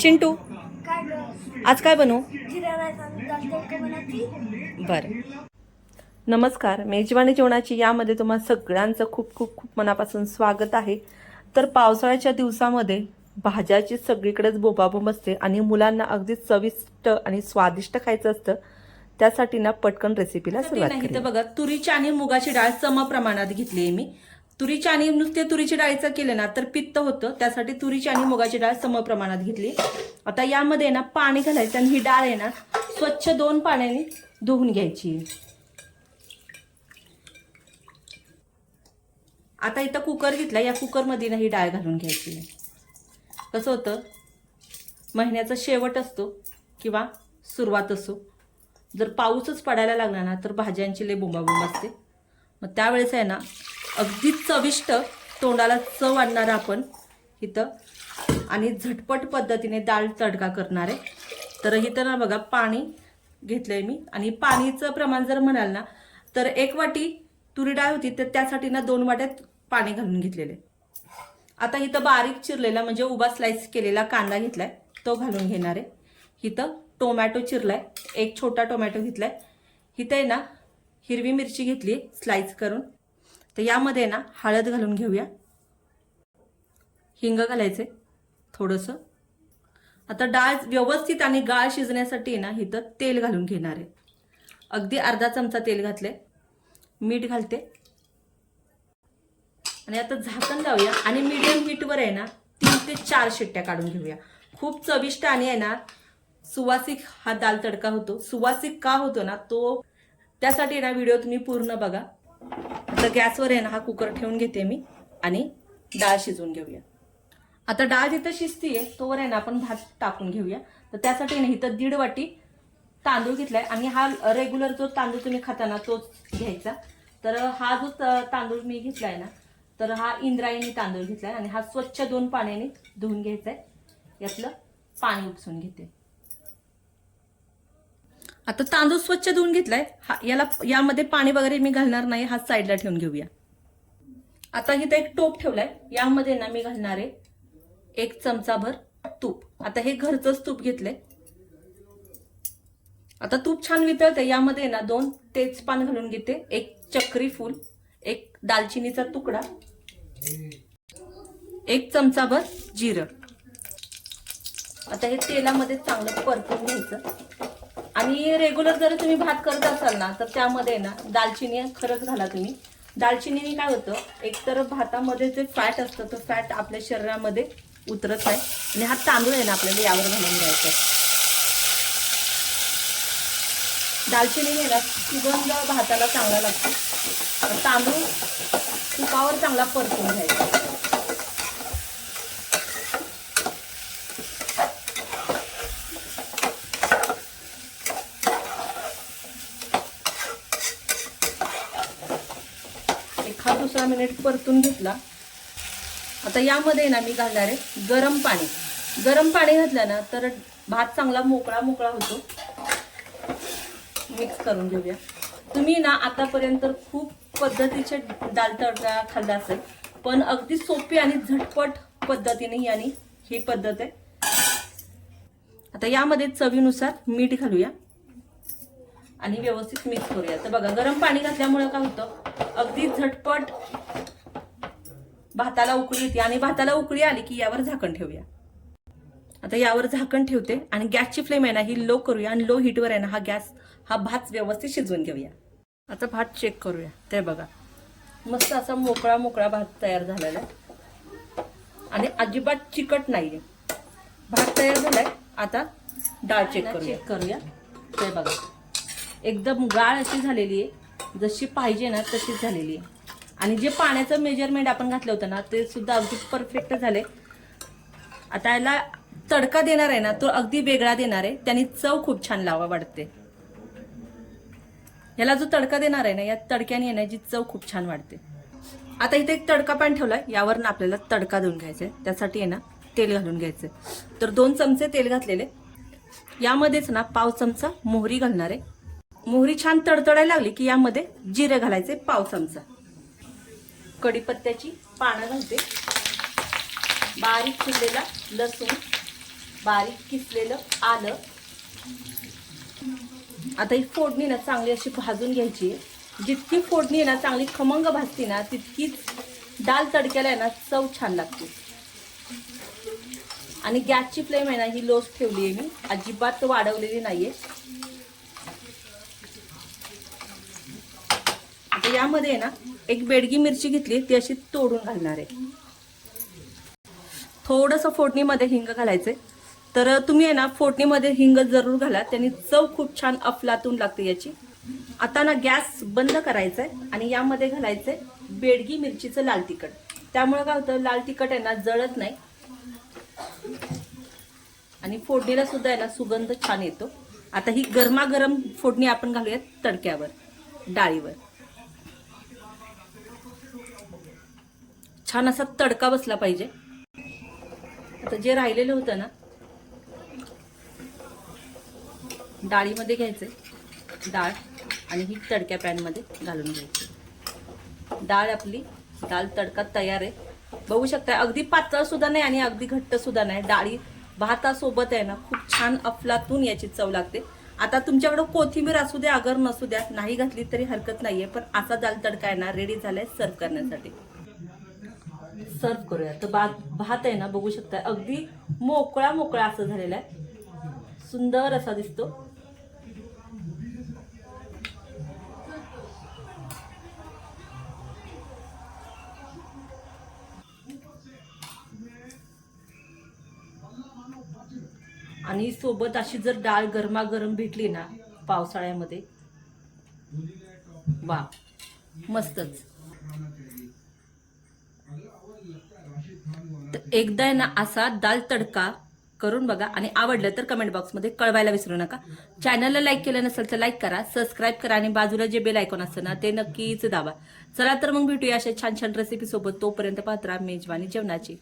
चिंटू आज काय बनवू? बनवती. बरं. नमस्कार मेजवानी जेवणाची यामध्ये तुम्हा सगळ्यांचं खूप खूप खूप मनापासून स्वागत आहे. तर पावसाळ्याच्या दिवसामध्ये भाज्याची सगळीकडेच बोबाबोंब असते आणि मुलांना अगदी चविष्ट आणि स्वादिष्ट खायचं असतं त्यासाठी ना पटकन रेसिपीला सुरुवात. बघा तुरीची आणि मुगाची डाळ सम प्रमाणात घेतली आहे मी. तुरीची आणि नुसते तुरीची डाळीचं केलं ना तर पित्त होतं. त्यासाठी तुरीची आणि मुगाची डाळ सम प्रमाणात घेतली. आता यामध्ये ना पाणी घालायचं आणि ही डाळ आहे ना स्वच्छ दोन पाण्याने धुवून घ्यायची. आता इथं कुकर घेतला या कुकरमध्ये ना ही डाळ घालून घ्यायची. कसं होतं? महिन्याचा शेवट असतो किंवा सुरुवात असो. जर पाऊसच पडायला लागला ना तर भाज्यांची लय बोंबाबोंब असते. मग त्यावेळेस आहे ना अगदी चविष्ट तोंडाला चव आणणार आपण इथं. आणि झटपट पद्धतीने डाळ तडका करणार आहे. तर इथं ना बघा पाणी घेतलं आहे मी. आणि पाणीचं प्रमाण जर म्हणाल ना तर एक वाटी तुरी डाळ होती तर त्यासाठी ना दोन वाट्यात पाणी घालून घेतलेले आता इथं बारीक चिरलेला म्हणजे उभा स्लाइस केलेला कांदा घेतलाय तो घालून घेणार आहे. इथं टोमॅटो चिरलाय एक छोटा टोमॅटो घेतलाय. इथं आहे ना हिरवी मिरची घेतली स्लाइस करून. तर यामध्ये ना हळद घालून घेऊया. हिंग घालायचे थोडंसं. आता डाळ व्यवस्थित आणि गाळ शिजण्यासाठी ना इथं तेल घालून घेणार आहे. अगदी अर्धा चमचा तेल घातले मीठ घालते. आणि आता झाकण लावूया. आणि मीडियम हीटवर आहे ना तीन ते चार शिट्ट्या काढून घेऊया. खूप चविष्ट आणि आहे ना सुवासिक हा दाल तडका होतो. सुवासिक का होतो ना तो त्यासाठी ना व्हिडिओ तुम्ही पूर्ण बघा. आता गॅसवर आहे ना हा कुकर ठेवून घेते मी आणि डाळ शिजवून घेऊया. आता डाळ जिथं शिजतीये तोवर आहे ना आपण भात टाकून घेऊया. तर त्यासाठी ना इथं दीड वाटी तांदूळ घेतलाय आणि हा रेग्युलर जो तांदूळ तुम्ही खाताना तोच घ्यायचा. तर हा जो त- तांदूळ मी घेतलाय ना तर हा इंद्रायणी तांदूळ घेतलाय आणि हा स्वच्छ दोन पाण्याने धुवून घ्यायचा आहे यातलं पाणी उपसून घेते. आता तांदूळ स्वच्छ धुवून घेतलाय. हा याला यामध्ये पाणी वगैरे मी घालणार नाही हा साईडला ठेवून घेऊया. आता इथं एक टोप ठेवलाय. यामध्ये ना मी घालणार आहे एक चमचाभर तूप. आता हे घरचंच तूप घेतलंय. आता तूप छान वितळते यामध्ये ना दोन तेजपान घालून घेते. एक चक्री फूल एक दालचिनीचा तुकडा एक चमचाभर जिरं. आता हे तेलामध्ये चांगलं परतून घ्यायचं. आणि रेग्युलर जर तुम्ही भात करत असाल ना तर त्यामध्ये ना दालचिनी खरंच घाला तुम्ही. दालचिनीने काय होतं एकतर भातामध्ये जे फॅट असतं तो फॅट आपल्या शरीरामध्ये उतरत नाही. आणि हा तांदूळ आहे ना आपल्याला यावर घालून द्यायचा दालचिनीने ना सुगंध भाताला चांगला लागतो. तांदूळ तुपावर चांगला परतून घ्यायचा. हा दुसरा मिनिट परतून घेतला. आता यामध्ये ना मी घालणार आहे गरम पाणी. गरम पाणी घातलं ना तर भात चांगला मोकळा मोकळा होतो. मिक्स करून घेऊया. तुम्ही ना आतापर्यंत खूप पद्धतीचे दाल तडका खाल्ला असेल पण अगदी सोपी आणि झटपट पद्धतीने याने ही पद्धत आहे. आता यामध्ये चवीनुसार मीठ घालूया. आणि व्यवस्थित मिक्स करूया. तर बघा गरम पाणी घातल्यामुळे काय होतं? अगदी झटपट भाताला उकळी येते. आणि भाताला उकळी आली की यावर झाकण ठेवूया. आता यावर झाकण ठेवते आणि गॅसची फ्लेम आहे ना ही लो करूया आणि लो हीटवर आहे ना हा गॅस हा भात व्यवस्थित शिजवून घेऊया. आता भात चेक करूया. ते बघा मस्त असा मोकळा मोकळा भात तयार झालेला आहे. आणि अजिबात चिकट नाहीये. भात तयार झालाय. आता डाळ चेक करूया. चेक करूया. ते बघा. एकदम गाळ अशी झालेली आहे. जशी पाहिजे ना तशीच झालेली आहे. आणि जे पाण्याचं मेजरमेंट आपण घातलं होतं ना ते सुद्धा अगदी परफेक्ट झाले आता याला तडका देणार आहे ना तो अगदी वेगळा देणार आहे. त्याने चव खूप छान लावा वाटते. याला जो तडका देणार आहे ना या तडक्याने येण्याची चव खूप छान वाटते. आता इथे एक तडका पॅन ठेवलाय. यावर ना आपल्याला तडका देऊन घ्यायचा आहे. त्यासाठी आहे ना तेल घालून घ्यायचं तर दोन चमचे तेल घातलेले. यामध्येच ना पाव चमचा मोहरी घालणार आहे. मोहरी छान तडतडायला लागली की यामध्ये जिरे घालायचे पाव चमचा. कढीपत्त्याची पानं घालते. बारीक चिरलेला लसूण बारीक किसलेलं आलं. आता ही फोडणी ना चांगली अशी भाजून घ्यायची जितकी फोडणी आहे ना चांगली खमंग भाजती ना तितकीच डाल तडक्याला आहे ना चव छान लागते. आणि गॅसची फ्लेम आहे ना ही लोच ठेवली आहे मी. अजिबात वाढवलेली नाहीये. यामध्ये आहे ना एक बेडगी मिरची घेतली ती अशी तोडून घालणार आहे. थोडंसं फोडणीमध्ये हिंग घालायचंय. तर तुम्ही आहे ना फोडणीमध्ये हिंग जरूर घाला त्यांनी चव खूप छान अफलातून लागते याची. आता ना गॅस बंद करायचा आहे आणि यामध्ये घालायचंय बेडगी मिरचीचं लाल तिखट. त्यामुळे काय होतं लाल तिखट आहे ना जळत नाही. आणि फोडणीला सुद्धा आहे ना सुगंध छान येतो. आता ही गरमागरम फोडणी आपण घालूयात तडक्यावर डाळीवर. छान असा तडका बसला पाहिजे. आता जे राहिलेलं होतं ना डाळीमध्ये घ्यायचं. डाळ आणि ही तडक्या पॅनमध्ये घालून घ्यायची. डाळ आपली डाळ तडका तयार आहे. बघू शकता अगदी पातळ सुद्धा नाही आणि अगदी घट्ट सुद्धा नाही. डाळी भातासोबत आहे ना खूप छान अफलातून याची चव लागते. आता तुमच्याकडे कोथिंबीर असू द्या अगर नसू द्या नाही घातली तरी हरकत नाहीये पण असा दाल तडका आहे ना रेडी झालाय सर्व करण्यासाठी. सर्व करूया. तर भात भात आहे ना बघू शकता अगदी मोकळा मोकळा असं झालेला आहे. सुंदर असा दिसतो. आणि सोबत अशी जर डाळ गरमागरम भेटली ना पावसाळ्यामध्ये वा मस्तच. एकदा आहे ना असा दाल तडका करून बघा आणि आवडलं तर कमेंट बॉक्समध्ये कळवायला विसरू नका. चॅनलला लाईक केलं नसेल तर लाईक करा सबस्क्राईब करा आणि बाजूला जे बेल आयकॉन असतं ना ते नक्कीच दाबा. चला तर मग भेटूया अशा छान छान रेसिपी सोबत. तोपर्यंत पात्रा मेजवानी जेवणाची.